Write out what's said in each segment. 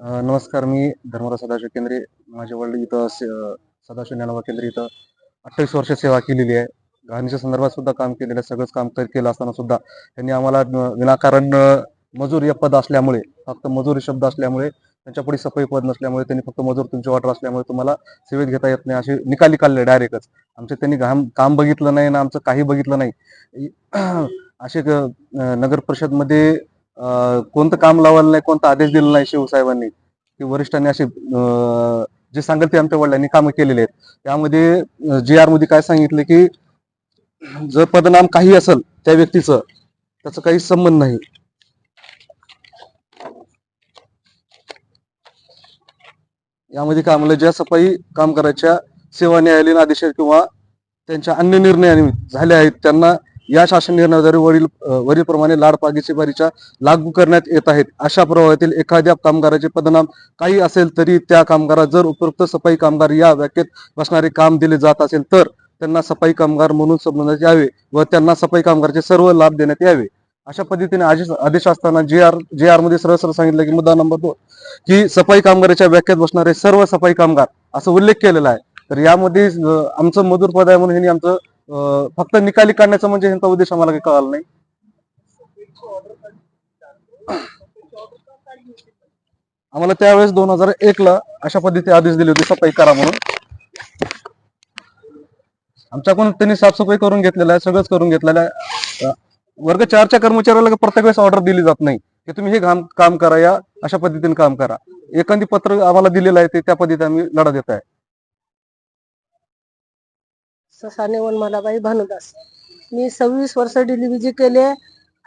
नमस्कार मी धर्मराज सदाशिव केंद्रे. माझे वडील इथं सदाशिव ज्ञानोबा केंद्रे इथं अठ्ठावीस वर्ष सेवा केलेली आहे. घाणीच्या संदर्भात सुद्धा काम केलेलं आहे. सगळंच काम केलं असताना सुद्धा त्यांनी आम्हाला विनाकारण मजूर हे पद असल्यामुळे फक्त मजूर शब्द असल्यामुळे त्यांच्यापुढे सफाई पद नसल्यामुळे त्यांनी फक्त मजूर तुमची ऑर्डर असल्यामुळे तुम्हाला सेवेत घेता येत नाही असे निकाली काढले डायरेक्टच आमचे त्यांनी घाम काम बघितलं नाही ना आमचं काही बघितलं नाही. असे नगर परिषदमध्ये कोणतं काम लावायला नाही कोणता आदेश दिला नाही शिवसाहेबांनी. की वरिष्ठांनी असे जे सांगेल ते आमच्या वडिलांनी कामं केलेले आहेत. त्यामध्ये जी आरमध्ये काय सांगितले की जर पदनाम काही असेल त्या व्यक्तीचं त्याचा काही संबंध नाही. यामध्ये काय म्हणलं ज्या सफाई कामगाराच्या सेवा न्यायालयीन आदेश किंवा त्यांच्या अन्य निर्णयाने झाले आहेत त्यांना या शासन निर्णयाद्वारे वरील वरीलप्रमाणे लाडपागीची बारीच्या लागू करण्यात येत आहेत. अशा प्रभावातील एखाद्या कामगाराचे पदनाम काही असेल तरी त्या कामगारास जर उपयुक्त सफाई कामगार या व्याख्येत बसणारे काम दिले जात असेल तर त्यांना सफाई कामगार म्हणून संबोधण्यात यावे व त्यांना सफाई कामगारचे सर्व लाभ देण्यात यावे. अशा पद्धतीने आदेश आदेश असताना जे आर जे आरमध्ये सरळ सरळ सांगितलं की मुद्दा नंबर दोन की सफाई कामगाराच्या व्याख्यात बसणारे सर्व सफाई कामगार असं उल्लेख केलेला आहे. तर यामध्ये आमचं मजूर पद आहे म्हणून ह्यांनी आमचं फक्त निकाली काढण्याचा म्हणजे ह्यांचा उद्देश आम्हाला काही कळाला नाही. आम्हाला त्यावेळेस दोन हजार एक ला अशा पद्धती आदेश दिले होते सफाई करा म्हणून. आमच्याकडून त्यांनी साफसफाई करून घेतलेलं आहे सगळंच करून घेतलेलं आहे. वर्ग चारच्या कर्मचाऱ्याला प्रत्येक वेळेस ऑर्डर दिली जात नाही. की तुम्ही हे काम काम करा या अशा पद्धतीने काम करा. एखादी पत्र आम्हाला दिलेलं आहे ते त्या पद्धतीने आम्ही लढा देत आहे. ससाने वनमालाबाई भानुदास मी सव्वीस वर्ष डिलिव्हरी केले.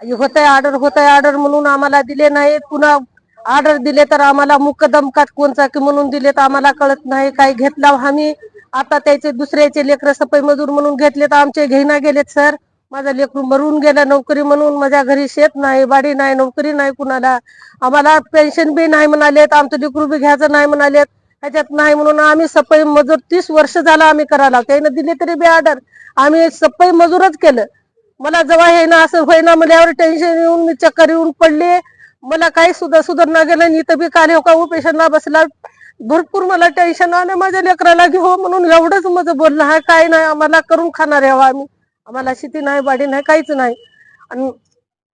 होत आहे ऑर्डर होत आहे ऑर्डर म्हणून आम्हाला दिले नाही पुन्हा ऑर्डर दिले तर आम्हाला मुकदमकात कोणचा की म्हणून दिले तर आम्हाला कळत नाही. काही घेतला आम्ही? आता त्याचे दुसऱ्याचे लेकर सफाई मजूर म्हणून घेतले तर आमचे घेणा गेलेत सर. माझा लेकरू मरून गेला नोकरी म्हणून. माझ्या घरी शेत नाही बाडी नाही नोकरी नाही कुणाला. आम्हाला पेन्शन बी नाही म्हणालेत. आमचं लेकरू बी घ्यायचं नाही म्हणालेत. ह्याच्यात नाही म्हणून आम्ही सफाई मजूर तीस वर्ष झाला आम्ही करायला त्याने दिली तरी बी ऑर्डर आम्ही सफाई मजूरच केलं. मला जेव्हा हे ना असं होईना मला टेन्शन येऊन मी चक्कर येऊन पडले. मला काही सुद्धा सुधारणा गेलं नाही. इथं बी काल हो का पेशंटला बसला. भरपूर मला टेन्शन आलं. माझ्या लेकराला घेऊ हो म्हणून एवढंच माझं बोलणं आहे. काय नाही आम्हाला करून खाणार यावं हो आम्ही. आम्हाला शेती नाही बाडी नाही काहीच नाही. आणि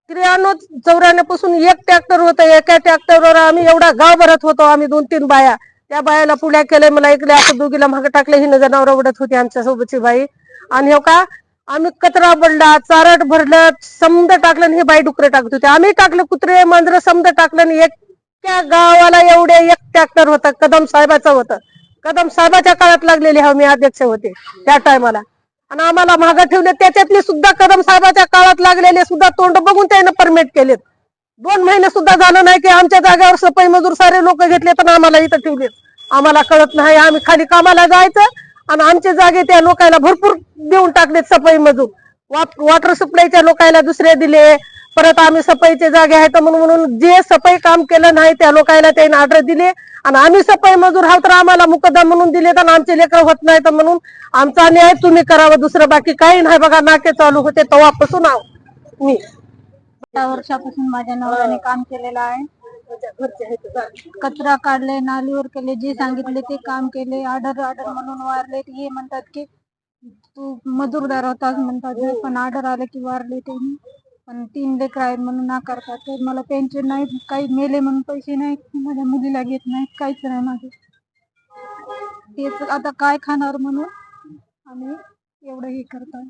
त्र्याण्णव चौऱ्याण्णव एक ट्रॅक्टर होतं. एका ट्रॅक्टरवर आम्ही एवढा गाव भरत होतो. आम्ही दोन तीन बाया. त्या बायाला पुण्या केलंय मला इकडे असं दोघीला मागे टाकले ही जनावर उडत होती आमच्या सोबतची बाई. आणि हो का आम्ही कचरा बडला चारट भरलं समद टाकलं आणि हे बाई डुकरे टाकत होते. आम्ही टाकलं कुत्रे मांजर समद टाकलं आणि एकट्या गावाला एवढे एक ट्रॅक्टर होतं. कदम साहेबाचं होतं. कदम साहेबाच्या काळात लागलेले हा मी अध्यक्ष होते त्या टायमाला आणि आम्हाला मागं ठेवले त्याच्यातले सुद्धा कदम साहेबाच्या काळात लागलेले सुद्धा तोंड बघून त्यानं परमिट केलेत. दोन महिने सुद्धा झालं नाही की आमच्या जागेवर सफाई मजूर सारे लोक घेतले पण आम्हाला इथं ठेवले. आम्हाला कळत नाही आम्ही खाली कामाला जायचं आणि आमच्या जागे त्या लोकांना भरपूर देऊन टाकलेत सफाई मजूर. वॉटर सप्लायच्या लोकांना दुसरे दिले परत आम्ही सफाईचे जागे आहेत म्हणून म्हणून जे सफाई काम केलं नाही त्या लोकांना त्यांनी ऑर्डर दिले आणि आम्ही सफाई मजूर आहोत तर आम्हाला मुकदम म्हणून दिले तर आमचे लेकर होत नाही तर म्हणून आमचा न्याय तुम्ही करावं दुसरं बाकी काही नाही बघा नाके चालू होते तेव्हापासून आहो मी. त्या वर्षापासून माझ्या नवऱ्याने काम केलेलं आहे. कचरा काढले नालीवर केले जे सांगितले ते काम केले. ऑर्डर ऑर्डर म्हणून वारले. हे म्हणतात की तू मजूरदार होतास म्हणतात. पण ऑर्डर आले की वारले ते. पण तीन लेकर आहेत म्हणून नाकारतात तर मला पेन्शन नाही काही मेले म्हणून पैसे नाही माझ्या मुलीला घेत नाही काहीच नाही माझे. तेच आता काय खाणार म्हणून आम्ही एवढं हे करतो